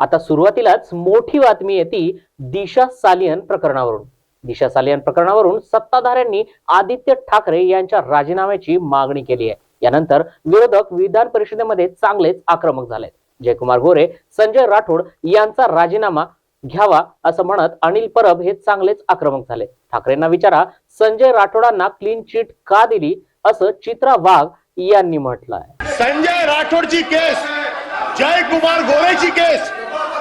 आता सुरुवातीलाच मोठी बातमी येते दिशा सालियन प्रकरणावरून. दिशा सालियन प्रकरणावरून सत्ताधाऱ्यांनी आदित्य ठाकरे यांच्या राजीनाम्याची मागणी केली आहे. यानंतर विरोधक विधान परिषदेमध्ये चांगलेच आक्रमक झाले जयकुमार गोरे संजय राठोड यांचा राजीनामा घ्यावा असं म्हणत अनिल परब हे चांगलेच आक्रमक झाले. ठाकरेंना विचारा संजय राठोडांना क्लीन चिट का दिली असं चित्रा वाघ यांनी म्हटलं आहे संजय राठोडची केस जयकुमार गोरेची केस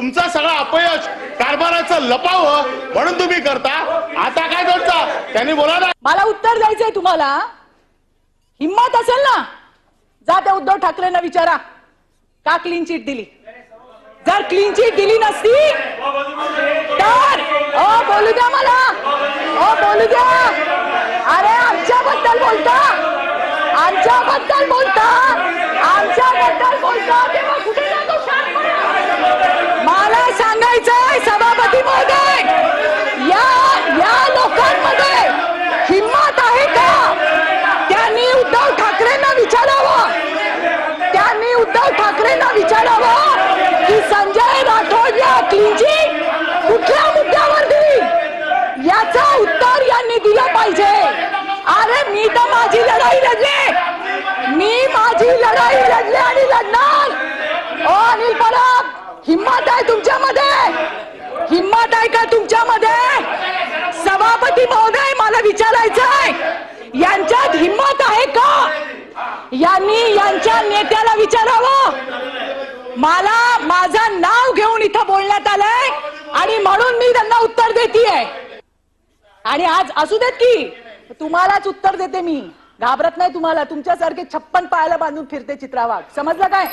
तुमचा सगळा अपयश कारभाराचं लपावं म्हणून तुम्ही करता. आता काय करता त्यांनी बोला ना. मला उत्तर द्यायचंय तुम्हाला. हिम्मत असेल ना? जा त्या उद्धव ठाकरेंना विचारा. का क्लीन चिट दिली? जर क्लीन चिट दिली नसती तर ओ बोलू द्या मला. ओ बोलू द्या. अरे आमच्याबद्दल बोलता. आमच्याबद्दल बोलता. आमच्याबद्दल बोलता तेव्हा कुठे जातो शांतपणे? मला सांगायचंय सभापती महोदय या या लोकांमध्ये हिम्मत आहे का त्यांनी उद्धव ठाकरेंना विचारावं त्यांनी उद्धव ठाकरेंना विचारावं की संजय राठोड या क्लीनची कुठल्या मुद्द्यावर दिली याचं उत्तर यांनी दिलं पाहिजे अरे मी तर माझी लढाई लढले. मी माझी लढाई लढले आणि लढणार. ओ अनिल परब हिम्मत आहे तुमच्यामध्ये. हिम्मत आहे का तुमच्यामध्ये? सभापती महोदय मला विचारायचंय यांच्यात हिम्मत आहे का? यांनी यांच्या नेत्याला विचारावं. मला माझं नाव घेऊन इथं बोलण्यात आलंय आणि म्हणून मी त्यांना उत्तर देतीये. आणि आज असू देत की तुम्हालाच उत्तर देते मी. घाबरत नाही तुम्हाला. तुमच्यासारखे छप्पन पायाला बांधून फिरते चित्रावाग समजलं काय?